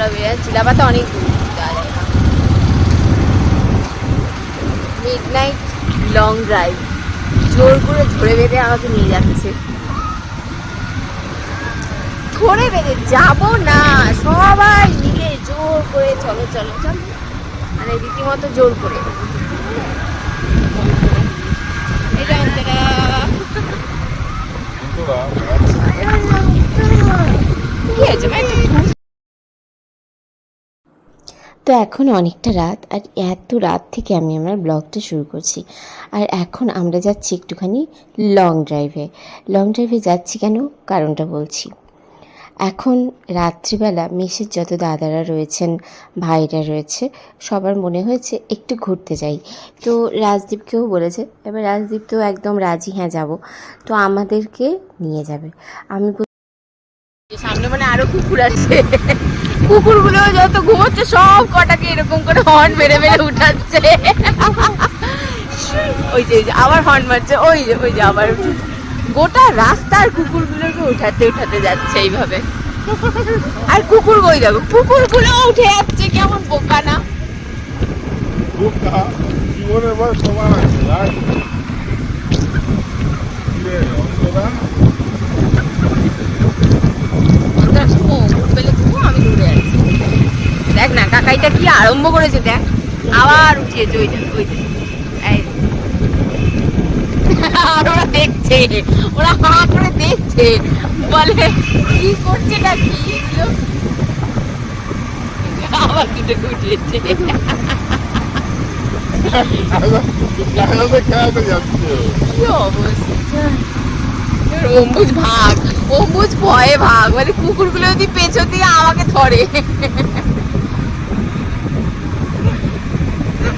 বন্ধুরা বেরিয়ে চিলাপাতা অনেক দূর। মিড নাইট লং ড্রাইভ জোর করে ধরে বেঁধে আমাকে নিয়ে যাচ্ছে। ধরে বেঁধে যাব না। সবাই মিলে জোর করে, চলো চলো চলো। মানে রীতিমতো জোর করে এটা এটা কি হয়েছে ভাই তো এখন অনেকটা রাত, আর এত রাত থেকে আমি আমার ব্লগটা শুরু করছি। আর এখন আমরা যাচ্ছি একটুখানি লং ড্রাইভে লং ড্রাইভে যাচ্ছি কেন? কারণটা বলছি। এখন রাত্রিবেলা মেসের যত দাদারা রয়েছেন, ভাইরা রয়েছে, সবার মনে হয়েছে একটু ঘুরতে যাই। তো রাজদীপকেও বলেছে, এবার রাজদীপ তো একদম রাজি হ্যাঁ যাব। তো আমাদেরকে নিয়ে যাবে। আমি সামনে মানে আরও কুকুর আছে কুকুরগুলো যত ঘুমোচ্ছে, সব কটাকে এরকম করে হর্ন মেরে মেরে উঠাচ্ছে। ওই যে আবার হর্ন মারছে, ওই যে ওই যে, আবার গোটা রাস্তার কুকুরগুলোকে উঠাতে উঠাতে যাচ্ছে এইভাবে। আর কুকুর কই দেখো কুকুরগুলো উঠে যাচ্ছে, কেমন বোকা না? বয়স সমান আছে আর কিরে, অন্তরা? অন্তরা ঘুমো, ঘুম পেলে ঘুমো, আমি দূরে আছি দেখ না কাকাইটা কি আরম্ভ করেছে, দেখ। আবার উঠিয়েছে ওই দেখ ওই আর ওরা দেখছে, ওরা হাঁ করে দেখছে। বলে, কি করছে না কি? আবার দুটো উঠিয়েছে। অম্বুজ ভাগ, অম্বুজ ভয়ে ভাগ। মানে কুকুরগুলো যদি পেছন দিয়ে আমাকে ধরে।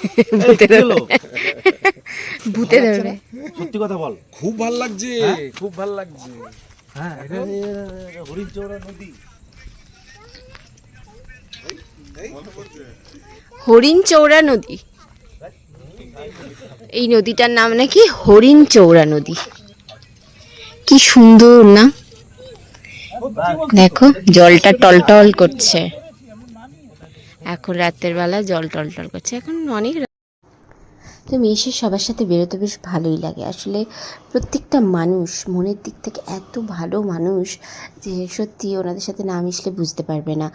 ভূতে ধরবে সত্যি কথা বল। খুব ভালো লাগছে। খুব ভালো লাগছে। হ্যাঁ এটা হরিণ চৌড়া নদী। হরিণ চৌড়া নদী। এই নদীটার নাম নাকি হরিণ চৌড়া নদী। কি সুন্দর না? দেখো জলটা টলটল করছে। এখন রাতের বেলা জল টল টল করছে। এখন অনেক তো মেয়েসের সবার সাথে বেরোতে বেশ ভালোই লাগে। আসলে প্রত্যেকটা মানুষ মনের দিক থেকে এত ভালো মানুষ যে সত্যি ওনাদের সাথে না মিশলে বুঝতে পারবে না।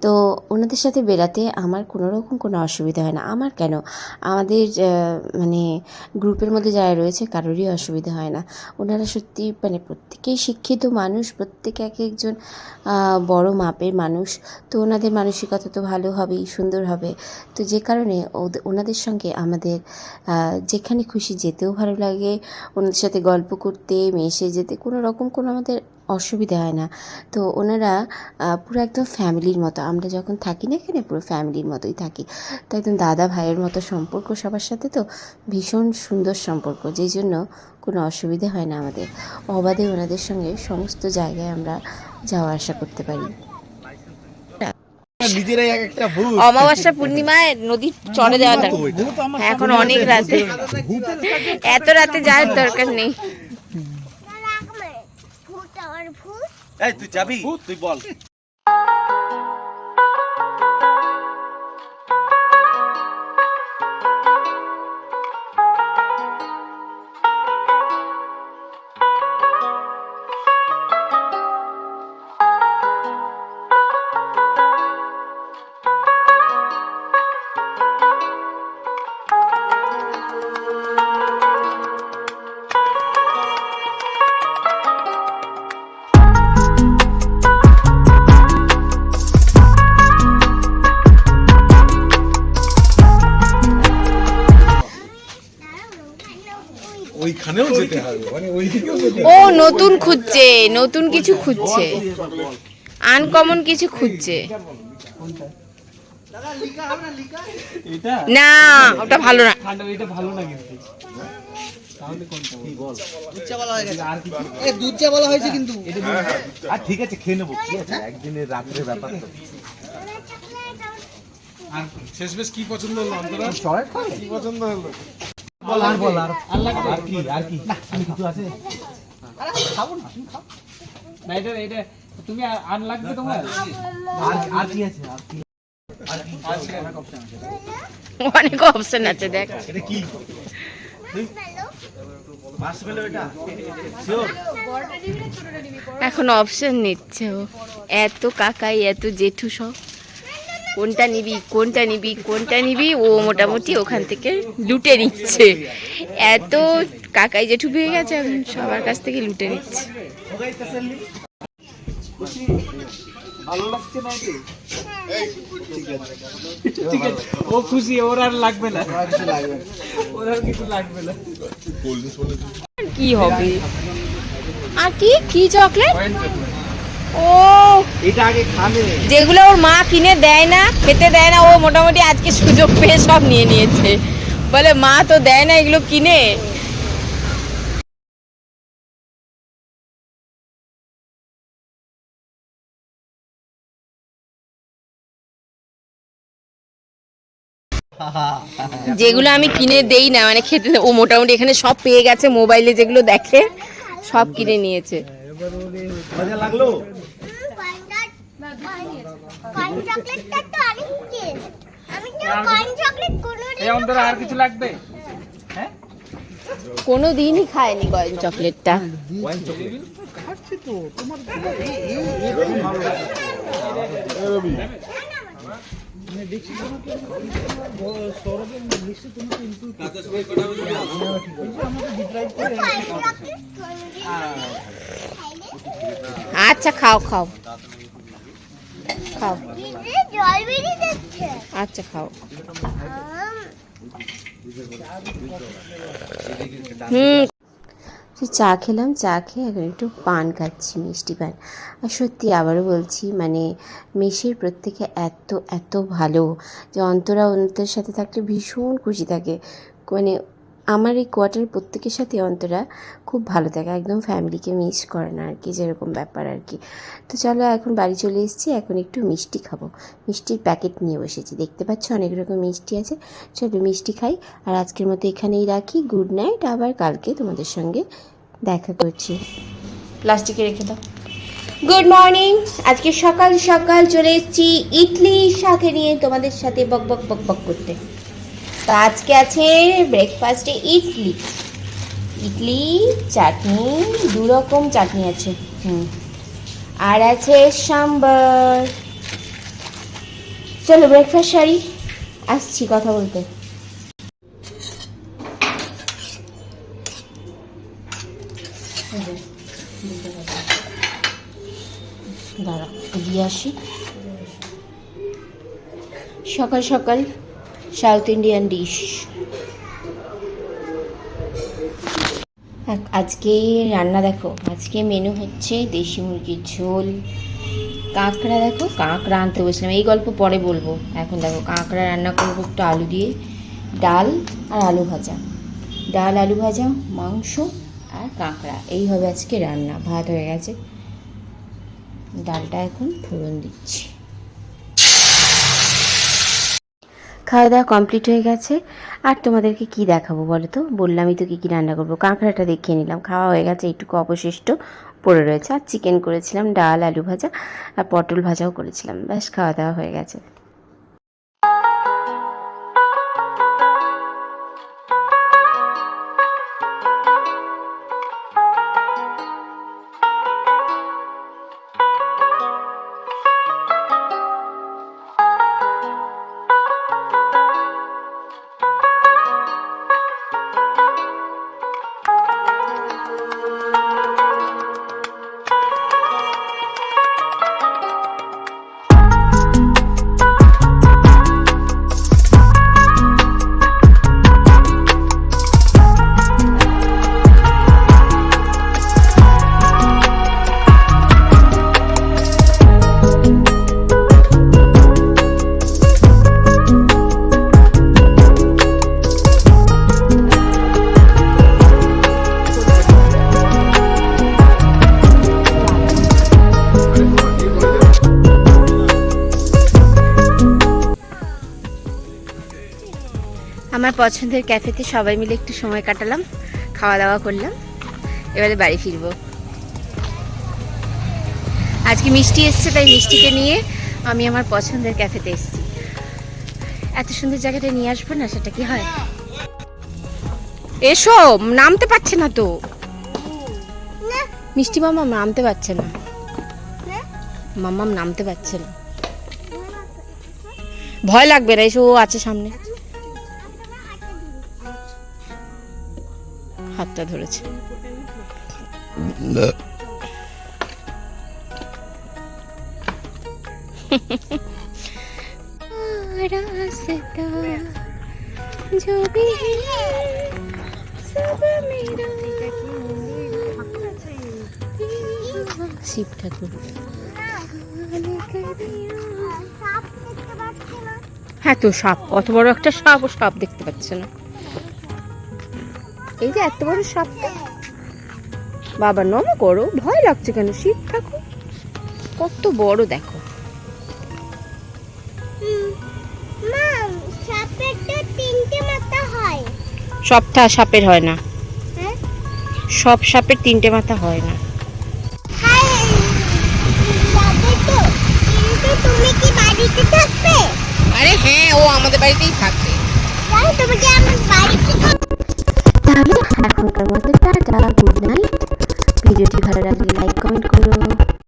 তো ওনাদের সাথে বেরাতে আমার কোনো রকম কোনো অসুবিধা হয় না। আমার কেন? আমাদের মানে গ্রুপের মধ্যে যারা রয়েছে কারোরই অসুবিধা হয় না। ওনারা সত্যি মানে প্রত্যেকেই শিক্ষিত মানুষ, প্রত্যেকে এক একজন বড় মাপের মানুষ। তো ওনাদের মানসিকতা তো ভালো হবেই, সুন্দর হবে। তো যে কারণে ওদের- ওনাদের সঙ্গে আমাদের যেখানে খুশি যেতেও ভালো লাগে, ওনাদের সাথে গল্প করতে মেশে যেতে, কোনো রকম কোনো আমাদের অসুবিধা হয় না। তো ওনারা পুরো একদম ফ্যামিলির মতো। আমরা যখন থাকি না এখানে, পুরো ফ্যামিলির মতোই থাকি। তো একদম দাদা ভাইয়ের মতো সম্পর্ক সবার সাথে তো ভীষণ সুন্দর সম্পর্ক, যেই জন্য কোনো অসুবিধা হয় না আমাদের। অবাধে ওনাদের সঙ্গে সমস্ত জায়গায় আমরা যাওয়া আসা করতে পারি নিজেরাই এক একটা ভূত অমাবস্যা পূর্ণিমায় নদী চড়ে যাওয়া দরকার এখন অনেক রাতে এত রাতে যাওয়ার দরকার নেই তুই যাবি তুই বল ও নতুন খুঁজছে নতুন কিছু খুঁজছে। আনকমন কিছু খুঁজছে। না ওটা ভালো না। ভালো না কিন্তু। কি বল? এ দুধ চা বলা হয়েছে কিন্তু। আর ঠিক আছে খেয়ে নেব কি আছে? একদিনের রাত্রে ব্যাপার তো। আর শেষ বেশ কি পছন্দ হলো কি পছন্দ হলো? বল আর আর। আর লাগবে? আর কি আর কি? কিছু আছে? না এটা এটা তুমি আর- আর লাগবে তোমার? আর আর কি আছে আর কি? অনেক অপশন আছে দেখ। এটা কি? এখন অপশন নিচ্ছে ও। এত কাকাই এত জেঠু সব। কোনটা নিবি কোনটা নিবি কোনটা নিবি ও মোটামুটি ওখান থেকে লুটে নিচ্ছে। এত কাকাই জেঠু পেয়ে গেছে এখন সবার কাছ থেকে লুটে নিচ্ছে। ভালো লাগছে না ঠিক আছে ও খুশি ওর আর লাগবে না। ওর আর কিছু লাগবে না। কি হবে? আর কি? কি চকলেট ও। এটা আগে খাবে। যেগুলো ওর মা কিনে দেয় না খেতে দেয় না ও মোটামুটি আজকে সুযোগ পেয়ে সব নিয়ে নিয়েছে। বলে মা তো দেয় না এগুলো কিনে। যেগুলো আমি কিনে দেই না মানে খেতে ও মোটামুটি এখানে সব পেয়ে গেছে মোবাইলে যেগুলো দেখে সব কিনে নিয়েছে। মজা লাগল কয়েন চকলেটটা তো আরেকটি আমি তো কয়েন চকলেট কোনোদিন এই অন্তরা আর কিছু লাগবে কোনো দিনই খায়নি কয়েন চকলেটটা কয়েন চকলেট কোনোদিন আচ্ছা খাও খাও। খাও। আচ্ছা খাও। হুম। তো চা খেলাম, চা খেয়ে এখন একটু পান খাচ্ছি, মিষ্টি পান। আর সত্যি আবারও বলছি মানে মেশের প্রত্যেকে এত এত ভালো যে অন্তরা অন্তরের সাথে থাকলে ভীষণ খুশি থাকে। মানে আমার এই কোয়ার্টারের প্রত্যেকের সাথে অন্তরা খুব ভালো থাকে, একদম ফ্যামিলিকে মিস করে না আর কি যেরকম ব্যাপার আর কি তো চলো এখন বাড়ি চলে এসেছি, এখন একটু মিষ্টি খাব। মিষ্টির প্যাকেট নিয়ে বসেছি, দেখতে পাচ্ছ অনেক রকম মিষ্টি আছে। চলো মিষ্টি খাই, আর আজকের মতো এখানেই রাখি, গুড নাইট, আবার কালকে তোমাদের সঙ্গে দেখা করছি। প্লাস্টিকে রেখে দাও। গুড মর্নিং, আজকে সকাল সকাল চলে এসেছি, ইডলি সাথে নিয়ে তোমাদের সাথে বক বক বক বক করতে। তো আজকে আছে ব্রেকফাস্টে ইডলি। ইডলি, চাটনি, দু রকম চাটনি আছে। হুম। আর আছে সাম্বার। চলো ব্রেকফাস্ট সারি। আসছি কথা বলতে। দাঁড়া দিয়ে আসি। সকাল সকাল সাউথ ইন্ডিয়ান ডিশ। আজকে রান্না দেখো, আজকে মেনু হচ্ছে দেশি মুরগির ঝোল। কাঁকড়া দেখো, কাঁকড়া আনতে বসলাম এই গল্প পরে বলব। এখন দেখো, কাঁকড়া রান্না করব একটু আলু দিয়ে, ডাল আর আলু ভাজা। ডাল, আলু ভাজা, মাংস আর কাঁকড়া, এই হবে আজকে রান্না, ভাত হয়ে গেছে। ডালটা এখন ফোড়ন দিচ্ছি। খাওয়া দাওয়া কমপ্লিট হয়ে গেছে। আর তোমাদেরকে কি দেখাবো বলো তো? বললামই তো কী কী রান্না করব। কাঁকড়াটা দেখিয়ে নিলাম। খাওয়া হয়ে গেছে, এইটুকু অবশিষ্ট পড়ে রয়েছে। আর চিকেন করেছিলাম, ডাল, আলু ভাজা, আর পটল ভাজাও করেছিলাম। ব্যাস, খাওয়া দাওয়া হয়ে গেছে। আমার পছন্দের ক্যাফেতে সবাই মিলে একটু সময় কাটালাম খাওয়া দাওয়া করলাম, এবারে বাড়ি ফিরবো। আজকে মিষ্টি এসছে, তাই মিষ্টিকে নিয়ে আমি আমার পছন্দের ক্যাফেতে এসেছি। এত সুন্দর জায়গাটা নিয়ে আসব না, সেটা কি হয়? এসো, নামতে পারছে না তো। মিষ্টি মামা নামতে পারছে না। মাম্মাম নামতে পারছে না। ভয় লাগবে না, এসো আছে সামনে। হাতটা ধরেছে रास्ता जो भी है सब मेरा শিব ঠাকুর সাপ দেখতে পাচ্ছি না হ্যাঁ তো সাপ কত বড় একটা সাপ ও সাপ দেখতে পাচ্ছে না এই যে এত বড় সাপটা। বাবা নম করো ভয় লাগছে কেন? শিব ঠাকুর কত বড় দেখো। মা সাপের তিনটে মাথা হয়। সবটা সাপের হয় না। হ্যাঁ? সব সাপের তিনটে মাথা হয় না। তুমি কি বাড়িতে থাকবে? আরে হ্যাঁ ও আমাদের বাড়িতেই থাকবে। তাই তুমি কি আমার বাড়িতে থাকবে তাহলে এখনকার মতো টাটা গুড নাইট ভিডিওটি ভালো লাগলে লাইক কমেন্ট করো।